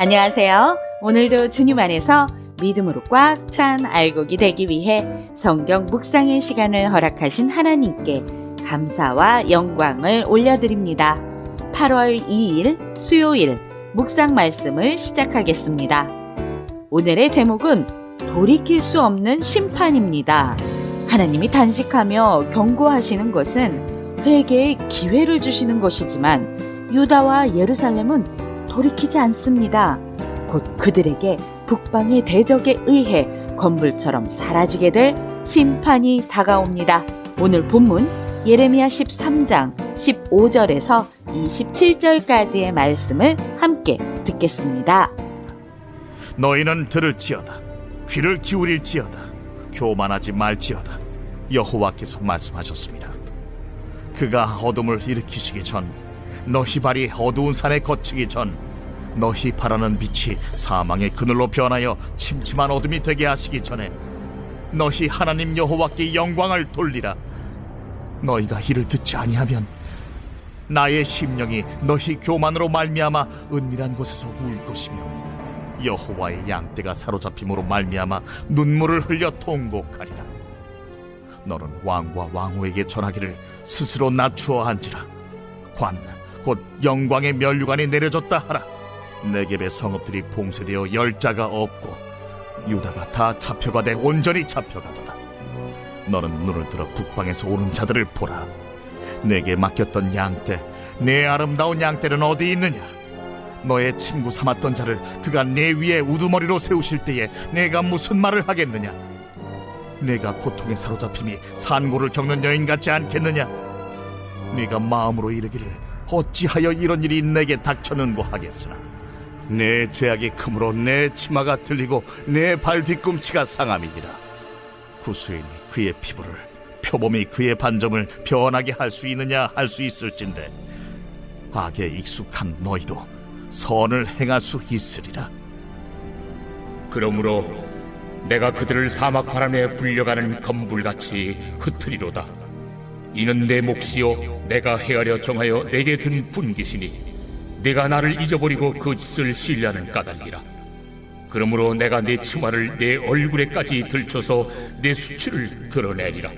안녕하세요. 오늘도 주님 안에서 믿음으로 꽉 찬 알곡이 되기 위해 성경 묵상의 시간을 허락하신 하나님께 감사와 영광을 올려드립니다. 8월 2일 수요일 묵상 말씀을 시작하겠습니다. 오늘의 제목은 돌이킬 수 없는 심판입니다. 하나님이 단식하며 경고하시는 것은 회개의 기회를 주시는 것이지만 유다와 예루살렘은 돌이키지 않습니다. 곧 그들에게 북방의 대적에 의해 건물처럼 사라지게 될 심판이 다가옵니다. 오늘 본문 예레미야 13장 15절에서 27절까지의 말씀을 함께 듣겠습니다. 너희는 들을지어다 귀를 기울일지어다 교만하지 말지어다 여호와께서 말씀하셨습니다 그가 어둠을 일으키시기 전 너희 발이 어두운 산에 거치기 전 너희 바라는 빛이 사망의 그늘로 변하여 침침한 어둠이 되게 하시기 전에 너희 하나님 여호와께 영광을 돌리라 너희가 이를 듣지 아니하면 나의 심령이 너희 교만으로 말미암아 은밀한 곳에서 울 것이며 여호와의 양떼가 사로잡힘으로 말미암아 눈물을 흘려 통곡하리라. 너는 왕과 왕후에게 전하기를 스스로 낮추어 한지라. 관, 곧 영광의 면류관이 내려졌다 하라. 내geb의 성읍들이 봉쇄되어 열자가 없고 유다가 다 잡혀가 돼 온전히 잡혀가도다. 너는 눈을 들어 북방에서 오는 자들을 보라. 내게 맡겼던 양떼, 내 아름다운 양떼는 어디 있느냐? 너의 친구 삼았던 자를 그가 내 위에 우두머리로 세우실 때에 내가 무슨 말을 하겠느냐? 내가 고통에 사로잡힘이 산고를 겪는 여인 같지 않겠느냐? 네가 마음으로 이르기를 어찌하여 이런 일이 내게 닥쳤는고 하겠으나 내 죄악이 크므로 내 치마가 들리고 내 발 뒤꿈치가 상함이니라 구수인이 그의 피부를 표범이 그의 반점을 변하게 할 수 있느냐 할 수 있을진데 악에 익숙한 너희도 선을 행할 수 있으리라. 그러므로 내가 그들을 사막 바람에 불려가는 검불같이 흩트리로다. 이는 내 몫이요 내가 헤아려 정하여 내게 준 분기시니 내가 나를 잊어버리고 그 짓을 신뢰하는 까닭이라. 그러므로 내가 내 치마를 내 얼굴에까지 들춰서 내 수치를 드러내리라.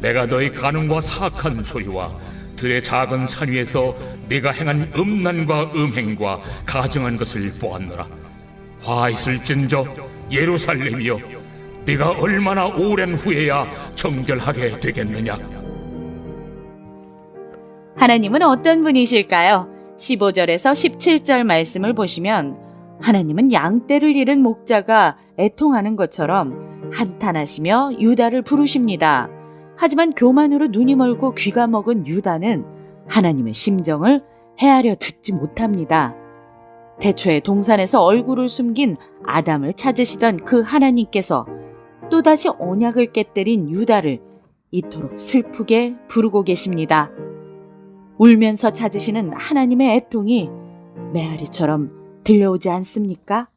내가 너의 가능과 사악한 소리와 들의 작은 산 위에서 내가 행한 음란과 음행과 가증한 것을 보았노라. 화 있을진저 예루살렘이여 네가 얼마나 오랜 후에야 정결하게 되겠느냐 하나님은 어떤 분이실까요? 15절에서 17절 말씀을 보시면 하나님은 양떼를 잃은 목자가 애통하는 것처럼 한탄하시며 유다를 부르십니다. 하지만 교만으로 눈이 멀고 귀가 먹은 유다는 하나님의 심정을 헤아려 듣지 못합니다. 태초에 동산에서 얼굴을 숨긴 아담을 찾으시던 그 하나님께서 또다시 언약을 깨뜨린 유다를 이토록 슬프게 부르고 계십니다. 울면서 찾으시는 하나님의 애통이 메아리처럼 들려오지 않습니까?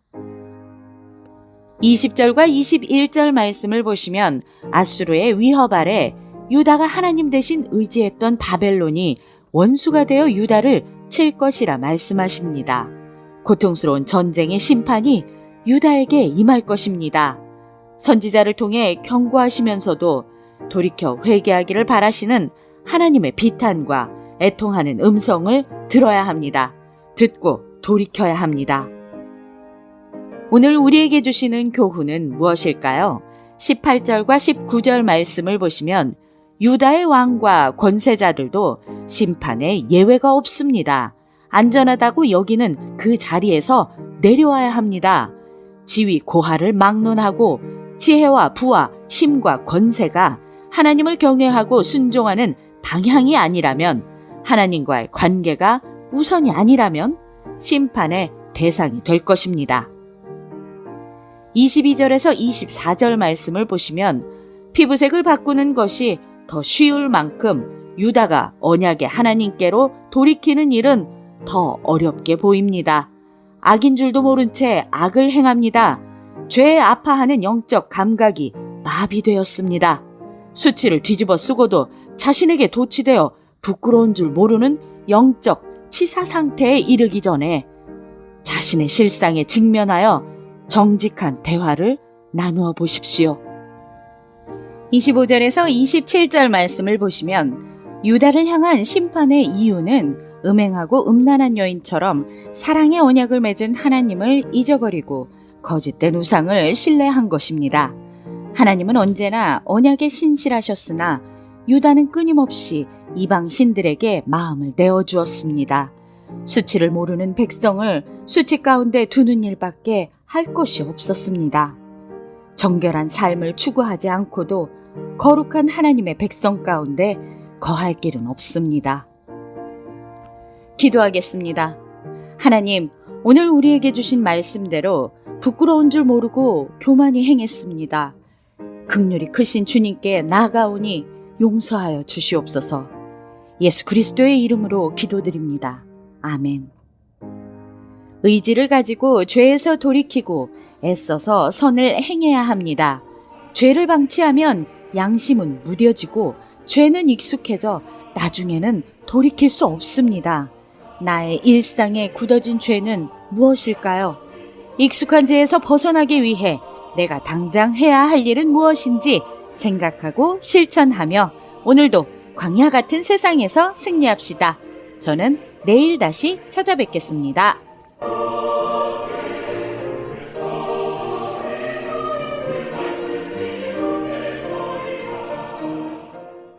20절과 21절 말씀을 보시면 아수르의 위협 아래 유다가 하나님 대신 의지했던 바벨론이 원수가 되어 유다를 칠 것이라 말씀하십니다. 고통스러운 전쟁의 심판이 유다에게 임할 것입니다. 선지자를 통해 경고하시면서도 돌이켜 회개하기를 바라시는 하나님의 비탄과 애통하는 음성을 들어야 합니다. 듣고 돌이켜야 합니다. 오늘 우리에게 주시는 교훈은 무엇일까요? 18절과 19절 말씀을 보시면 유다의 왕과 권세자들도 심판에 예외가 없습니다. 안전하다고 여기는 그 자리에서 내려와야 합니다. 지위 고하를 막론하고 지혜와 부와 힘과 권세가 하나님을 경외하고 순종하는 방향이 아니라면 하나님과의 관계가 우선이 아니라면 심판의 대상이 될 것입니다. 22절에서 24절 말씀을 보시면 피부색을 바꾸는 것이 더 쉬울 만큼 유다가 언약의 하나님께로 돌이키는 일은 더 어렵게 보입니다. 악인 줄도 모른 채 악을 행합니다. 죄에 아파하는 영적 감각이 마비되었습니다. 수치를 뒤집어 쓰고도 자신에게 도취되어 부끄러운 줄 모르는 영적 치사 상태에 이르기 전에 자신의 실상에 직면하여 정직한 대화를 나누어 보십시오. 25절에서 27절 말씀을 보시면 유다를 향한 심판의 이유는 음행하고 음란한 여인처럼 사랑의 언약을 맺은 하나님을 잊어버리고 거짓된 우상을 신뢰한 것입니다. 하나님은 언제나 언약에 신실하셨으나 유다는 끊임없이 이방 신들에게 마음을 내어 주었습니다. 수치를 모르는 백성을 수치 가운데 두는 일밖에 할 것이 없었습니다. 정결한 삶을 추구하지 않고도 거룩한 하나님의 백성 가운데 거할 길은 없습니다. 기도하겠습니다. 하나님, 오늘 우리에게 주신 말씀대로 부끄러운 줄 모르고 교만히 행했습니다. 극률이 크신 주님께 나아가오니 용서하여 주시옵소서. 예수 그리스도의 이름으로 기도드립니다. 아멘. 의지를 가지고 죄에서 돌이키고 애써서 선을 행해야 합니다. 죄를 방치하면 양심은 무뎌지고 죄는 익숙해져 나중에는 돌이킬 수 없습니다. 나의 일상에 굳어진 죄는 무엇일까요? 익숙한 죄에서 벗어나기 위해 내가 당장 해야 할 일은 무엇인지 생각하고 실천하며 오늘도 광야 같은 세상에서 승리합시다. 저는 내일 다시 찾아뵙겠습니다.